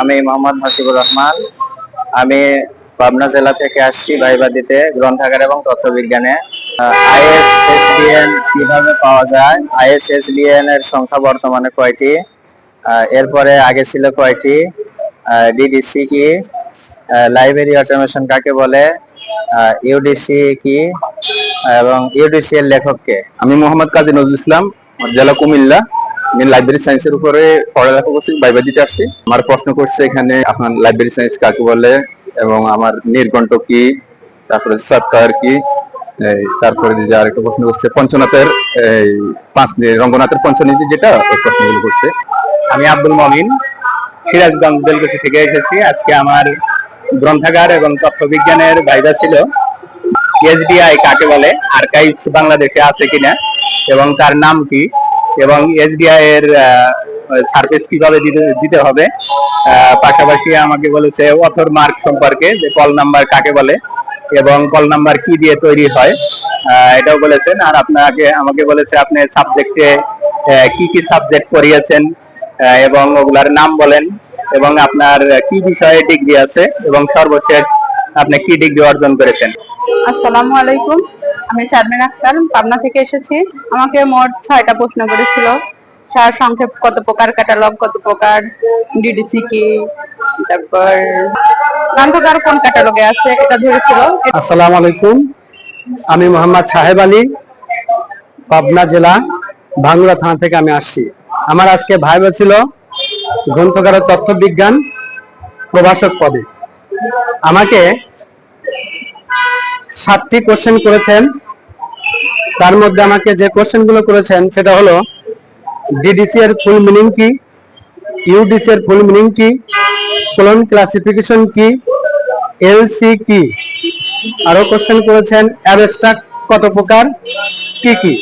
আমি মোহাম্মদ হাসিবুর রহমান। আমি পাবনা জেলা থেকে আসছি ভাইবা দিতে গ্রন্থাগার এবং তথ্য বিজ্ঞানে আইএস এসবিএন কীভাবে পাওয়া যায়? আইএস এসবিএন এর সংখ্যা বর্তমানে কয়টি? এরপরে আগে ছিল কয়টি? ডিডিসি কি? লাইব্রেরি অটোমেশন কাকে বলে? ইউডিসি কি? এবং ইউডিসি এর লেখককে আমি মোহাম্মদ কাজী নজরুল ইসলাম, জেলা কুমিল্লা। আমি লাইব্রেরি সায়েন্সের উপরে পড়ালেখা করছি বাইবা দিতে আসছি। আমার প্রশ্ন করছে এখানে, আপনার লাইব্রেরি সায়েন্স কাকে বলে? এবং আমার নির্ঘণ্ট কি? তারপরে সফটওয়্যার কি? তারপরে যে আরেকটা প্রশ্ন করছে, পঞ্চনাথের, এই, পাঁচ রঙ্গনাথের পঞ্চনীতি যেটা ওই প্রশ্নগুলো করছে। আমি আব্দুল মমিন, সিরাজগঞ্জ বেলকুচি থেকে এসেছি। আজকে আমার গ্রন্থাগার এবং তথ্য বিজ্ঞানের ভাইবা ছিল। এসবিআই কাকে বলে? আর্কাইভস বাংলাদেশে আছে কিনা? এবং তার নাম কি? এবং এসবিআই এর সার্ভিস কীভাবে দিতে হবে? পাশাপাশি আমাকে বলেছে অথর মার্ক সম্পর্কে, যে কল নাম্বার কাকে বলে এবং কল নাম্বার কি দিয়ে তৈরি হয়। এটাও বলেছেন। আর আপনাকে, আমাকে বলেছে আপনি সাবজেক্টে কি কি সাবজেক্ট পড়িয়েছেন এবং ওগুলার নাম বলেন এবং আপনার কি বিষয়ে ডিগ্রি আছে এবং সর্বশেষ আপনি কি ডিগ্রি অর্জন করেছেন। আসসালামু আলাইকুম। আমি শারমিন আক্তার পাবনা থেকে এসেছি। আমাকে মোট ছয়টা প্রশ্ন করেছিল। সার সংক্ষেপ কত প্রকার ক্যাটালগ কত প্রকার ডিডিসি কি, তারপর গ্রন্থকার কোন ক্যাটালগে আছে এটা ধরেছিল। আসসালামু আলাইকুম। আমি মোহাম্মদ সাহেব আলী, পাবনা জেলা ভাঙ্গুড়া থানা থেকে আমি আসছি। আমার আজকে ভাইবা ছিল গ্রন্থকার তথ্য বিজ্ঞান প্রভাষক পদে। আমাকে সাতটি কোশ্চেন করেছেন। তার মধ্যে আমাকে যে কোশ্চেনগুলো করেছেন, সেটা হলো ডিডিসি এর ফুল মিনিং কি? ইউডিসি এর ফুল মিনিং কি? কোলন ক্লাসিফিকেশন কি? এলসি কি? আরও কোশ্চেন করেছেন, অ্যাবস্ট্রাক্ট কত প্রকার? কি কি?